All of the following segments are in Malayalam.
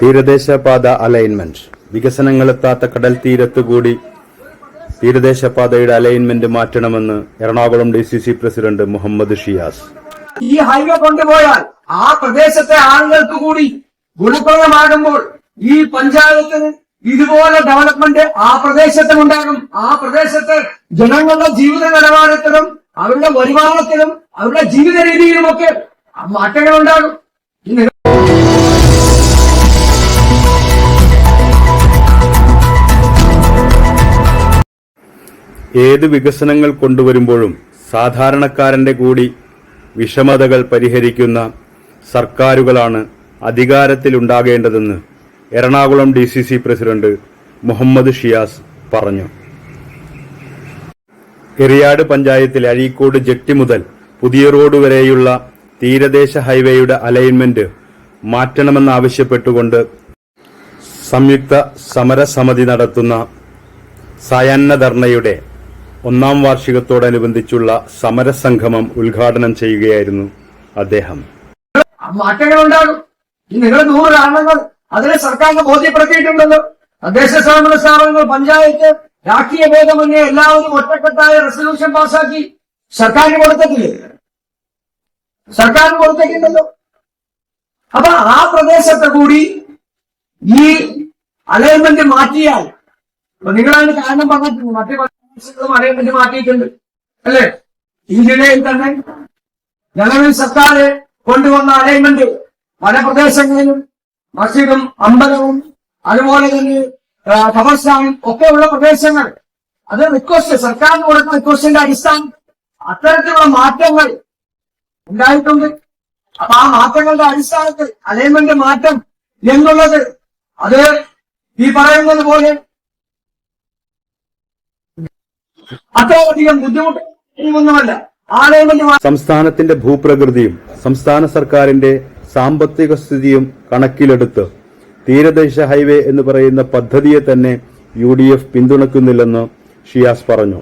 തീരദേശപാത അലൈൻമെന്റ് വികസനങ്ങളെത്താത്ത കടൽ തീരത്തുകൂടി തീരദേശപാതയുടെ അലൈൻമെന്റ് മാറ്റണമെന്ന് Ernakulam D C C president Muhammad Shiyas. ഈ ഹൈവേ കൊണ്ടുപോയാൽ ആ പ്രദേശത്തെ ആളുകൾക്ക് കൂടി ഗുണപ്രദമാകുമ്പോൾ ഈ പഞ്ചായത്തിന് ഇതുപോലെ ഡെവലപ്മെന്റ് ആ പ്രദേശത്തുണ്ടാകും ആ പ്രദേശത്തെ ജനങ്ങളുടെ ജീവിത നിലവാരത്തിലും അവരുടെ വരുമാനത്തിലും അവരുടെ ജീവിത രീതിയിലുമൊക്കെ മാറ്റങ്ങൾ ഉണ്ടാകും ഏത് വികസനങ്ങൾ കൊണ്ടുവരുമ്പോഴും സാധാരണക്കാരന്റെ കൂടി വിഷമതകൾ പരിഹരിക്കുന്ന സർക്കാരുകളാണ് അധികാരത്തിലുണ്ടാകേണ്ടതെന്ന് Ernakulam D C C president Muhammad Shiyas പറഞ്ഞു. എറിയാട് പഞ്ചായത്തിലെ അഴീക്കോട് ജെട്ടി മുതൽ പുതിയ റോഡ് വരെയുള്ള തീരദേശ ഹൈവേയുടെ അലൈൻമെന്റ് മാറ്റണമെന്നാവശ്യപ്പെട്ടുകൊണ്ട് സംയുക്ത സമരസമിതി നടത്തുന്ന സായാഹ്ന ധർണയുടെ ഒന്നാം വാർഷികത്തോടനുബന്ധിച്ചുള്ള സമരസംഗമം ഉദ്ഘാടനം ചെയ്യുകയായിരുന്നു അദ്ദേഹം. ഈ നിങ്ങൾ നൂറ് കാരണങ്ങൾ അതിനെ സർക്കാരിന് ബോധ്യപ്പെടുത്തിയിട്ടുണ്ടല്ലോ തദ്ദേശ സ്വയംഭരണ സ്ഥാപനങ്ങൾ പഞ്ചായത്ത് രാഷ്ട്രീയ ഭേദമന്യേ എല്ലാവരും ഒറ്റക്കെട്ടായ റെസൊല്യൂഷൻ പാസാക്കി സർക്കാരിന് കൊടുത്തിട്ടില്ലേ? സർക്കാരിന് കൊടുത്തേക്കുണ്ടല്ലോ അപ്പൊ ആ പ്രദേശത്തെ കൂടി ഈ അലൈൻമെന്റ് മാറ്റിയാൽ നിങ്ങളതിന് കാരണം പറഞ്ഞിട്ടുണ്ട് മറ്റു അലൈൻമെന്റ് മാറ്റിയിട്ടുണ്ട്. അല്ലേ? ഈ ജില്ലയിൽ തന്നെ ഞങ്ങളിൽ സർക്കാർ കൊണ്ടുവന്ന അലൈൻമെന്റ് പല പ്രദേശങ്ങളിലും മസ്ജിദും അമ്പലവും അതുപോലെ തന്നെ ഖബർസ്ഥാനും ഒക്കെ ഉള്ള പ്രദേശങ്ങൾ. അത് റിക്വസ്റ്റ് സർക്കാരിന് കൊടുക്കുന്ന റിക്വസ്റ്റിന്റെ അടിസ്ഥാനം അത്തരത്തിലുള്ള മാറ്റങ്ങൾ ഉണ്ടായിട്ടുണ്ട്. അപ്പൊ ആ മാറ്റങ്ങളുടെ അടിസ്ഥാനത്തിൽ അലൈൻമെന്റ് മാറ്റം എന്നുള്ളത് അത് ഈ പറയുന്നത് പോലെ അത്രയധികം ബുദ്ധിമുട്ട് ഒന്നുമല്ല. സംസ്ഥാനത്തിന്റെ ഭൂപ്രകൃതിയും സംസ്ഥാന സർക്കാരിന്റെ സാമ്പത്തിക സ്ഥിതിയും കണക്കിലെടുത്ത് തീരദേശ ഹൈവേ എന്ന് പറയുന്ന പദ്ധതിയെ തന്നെ യു ഡി എഫ് പിന്തുണക്കുന്നില്ലെന്ന് ഷിയാസ് പറഞ്ഞു.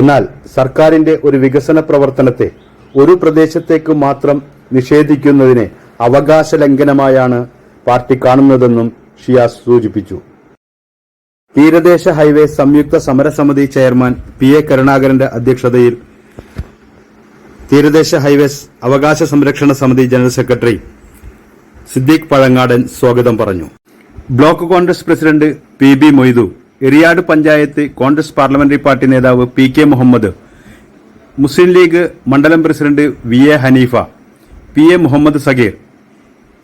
എന്നാൽ സർക്കാരിന്റെ ഒരു വികസന പ്രവർത്തനത്തെ ഒരു പ്രദേശത്തേക്ക് മാത്രം നിഷേധിക്കുന്നതിനെ അവകാശ ലംഘനമായാണ് പാർട്ടി കാണുന്നതെന്നും ഷിയാസ് സൂചിപ്പിച്ചു. തീരദേശ ഹൈവേ സംയുക്ത സമരസമിതി ചെയർമാൻ പി എ കരുണാകരന്റെ അധ്യക്ഷതയിൽ തീരദേശ ഹൈവേ അവകാശ സംരക്ഷണ സമിതി ജനറൽ സെക്രട്ടറി സിദ്ദീഖ് പഴങ്ങാടൻ സ്വാഗതം പറഞ്ഞു. Block Congress president P B Moidu Eriyad panchayat Congress parliamentary party നേതാവ് പി കെ മുഹമ്മദ് മുസ്ലിം ലീഗ് മണ്ഡലം president V A Hanifa P A Muhammad Sagir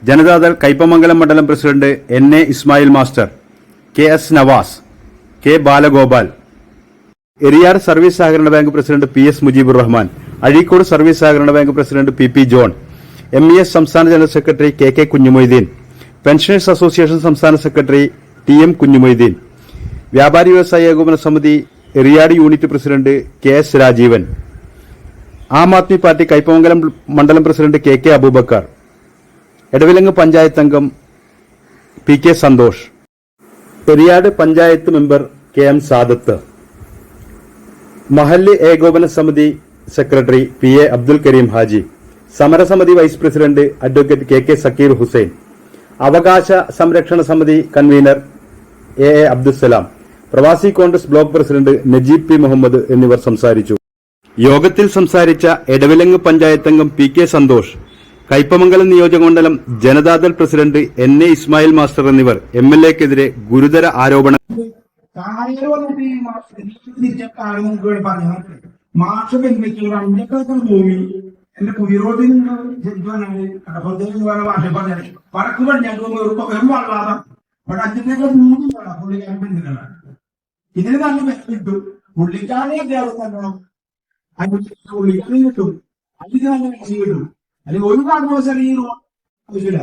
Janata Dal Kaipamangalam മണ്ഡലം president N A Ismail master K S Navas K Balagopal Eriyar service സഹകരണ bank president P S Mujeebur Rahman Azhikode service സഹകരണ bank president P P John M E S സംസ്ഥാന general secretary K K Kunhumoideen pensioners association സംസ്ഥാന സെക്രട്ടറി ടി എം കുഞ്ഞുമൊയ്തീൻ വ്യാപാരി വ്യവസായ ഏകോപന സമിതി Eriyad unit president K S Rajeevan Aam Aadmi party Kaipamangalam മണ്ഡലം president K K Abubakar Edavilangu panchayat അംഗം P K Santhosh Periyad panchayat member K M Sadath മഹല്ല് ഏകോപന സമിതി secretary P A Abdul Kareem Haji സമരസമിതി vice president advocate K K Zakir Hussain അവകാശ സംരക്ഷണ സമിതി കൺവീനർ എ എ അബ്ദുസലാം പ്രവാസി Congress block president Najeeb P Muhammad എന്നിവർ സംസാരിച്ചു. യോഗത്തിൽ സംസാരിച്ച എടവിലങ്ങ് പഞ്ചായത്തംഗം പി കെ സന്തോഷ് കയ്പമംഗലം നിയോജകമണ്ഡലം Janata Dal president N A Ismail master എന്നിവർ എം എൽ എക്കെതിരെ ഗുരുതര ആരോപണം എന്റെ കുതിരോട്ടിൽ നിന്ന് ജനിക്കാനാണ് കടപ്പുറത്തേക്ക് വേറെ അഞ്ചേക്കർ മൂന്ന് വേണം പുള്ളിക്കാരൻ ബന്ധുക്കളാണ് ഇതിന് നല്ല വില കിട്ടും. പുള്ളിക്കാരനെ അദ്ദേഹം തന്നെ പുള്ളിക്കാരൻ കിട്ടും. അതിന് നല്ല വില കിട്ടും. അല്ലെങ്കിൽ ഒരു കാരണവശാലും ഈ റോഡ് ആവശ്യമില്ല